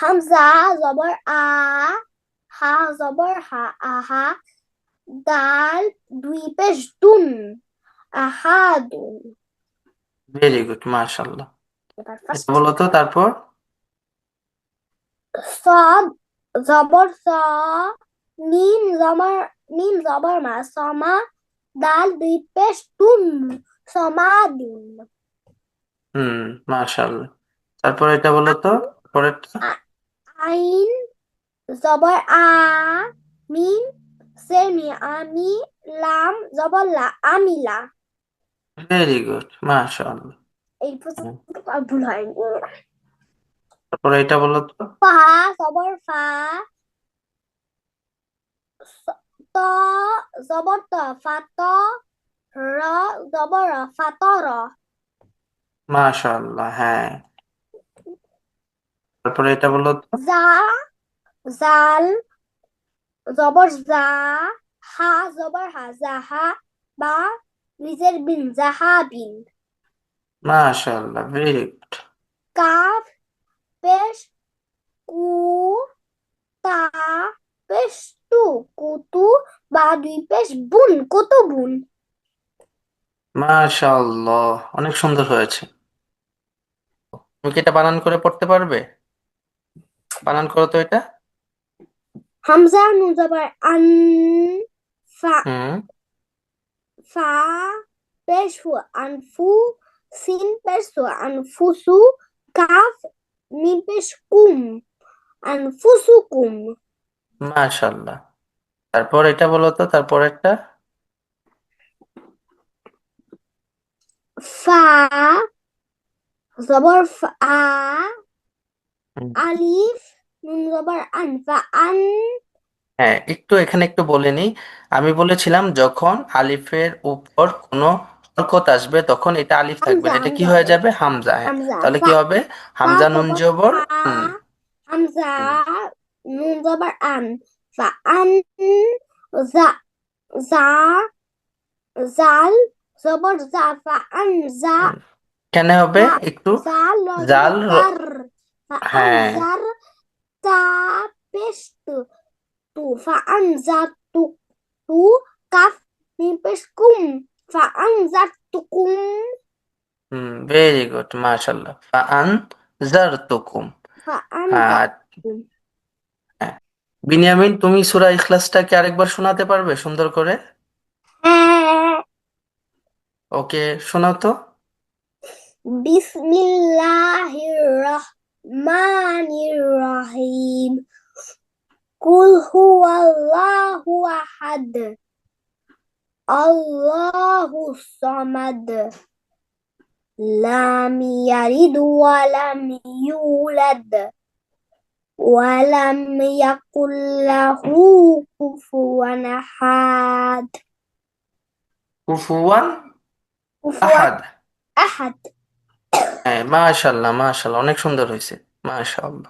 হামজা জবর আ হা জবর হা আহা দাল দুই পেশ দুন আহাদুন ভেরি গুড মাশাল্লাহ এবার এটা বলো তো তারপর? সদ জবর স নিম জবর নিম জবর মা সমা দাল দুই পেশ তুম সমাদুন হুম মাশাল্লাহ তারপর এটা বলো তো পরেরটা? আইন জবর আ মিম সেমি আমি লাম জবর লা আমিলা ভেরি গুড মাশাল্লাহ এই পর্যন্ত ভুল হয়নি। তারপর এটা বলো তো। ফা জবর ফা ত জবর ত ফাত র জবর র। ফাতর মাশাল্লাহ হ্যাঁ। তারপরে এটা বলো তো জা জাল জবর জা হা জবর হা জাহা বা নিজের বিন জাহা বিন। মাশাল্লাহ ভেরি গুড কাফ পেশ কু তা পেশ তু কুতু বা দুই পেশ বুন কত বুন। মাশাল্লাহ অনেক সুন্দর হয়েছে। তুমি কি এটা বানান করে পড়তে পারবে? বানান করো তো এটা? হামজা নুন জবর আন ফা হুম। ফা পেশ হু আনফু সিন পেশ হু আনফুসু কাফ মিম পেশ কুম আনফুসুকুম মাশাল্লাহ তারপর এটা বলো তো তারপর একটা? ফা জবর ফা। আলিফ নুন জবর আন। ফা আন হ্যাঁ একটু এখানে একটু বলে নিই। আমি বলেছিলাম যখন আলিফের উপর কোনো হরকত আসবে তখন এটা আলিফ থাকবে হামজা এটা কি হামজা। হয়ে যাবে? হামজা হ্যাঁ। হামজা। তাহলে ফা কি হবে? ফা হামজা নুন জবর হামজা হুম। নুন জবর আন। ফা আন জা জা জাল জবর জা। ফা আন জা। এখানে হবে? একটু জাল জাল জবর র- জার হ্যাঁ। কুম ফা আন জা তুকুম হুম ভেরি গুড মাশাল্লাহ ফাআন জারতুকুম হ্যাঁ বিনিয়ামিন তুমি সূরা ইখলাসটাকে আরেকবার শোনাতে পারবে সুন্দর করে? হ্যাঁ। ওকে শোনাও তো। বিসমিল্লাহির রহমানির الرحمن الرحيم. قل هو الله أحد. الله الصمد. لم يلد ولم يولد. ولم يقل له كفوا أحد. كفوا أحد. أحد. হ্যাঁ মাশাল্লাহ মাশাল্লাহ অনেক সুন্দর হয়েছে মাশাল্লাহ।